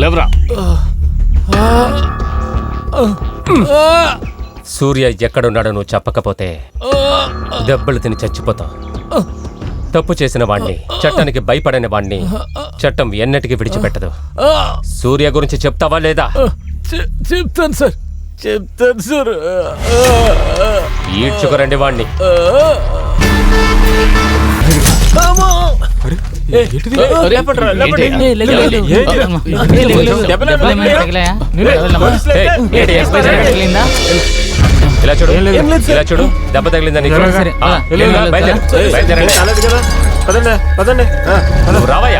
లేవరా. సూర్య ఎక్కడున్నాడో నువ్వు చెప్పకపోతే దెబ్బలు తిని చచ్చిపోతావు. తప్పు చేసిన వాణ్ణి చట్టానికి భయపడని వాణ్ణి చట్టం ఎన్నటికీ విడిచిపెట్టదు సూర్య గురించి చెప్తావా లేదా చెప్తాను సార్ చెప్తాను సార్ ఈడ్చుకురండి వాణ్ణి ఇలా చూడు ఇలా చూడు దెబ్బ తగిలిందా నీకు? సరే, ఆ, వెళ్ళు, వెళ్ళు, వెళ్ళు, బయలుదేరు, బయలుదేరండి. పదండి పదండి. నువ్వు రావయ్యా?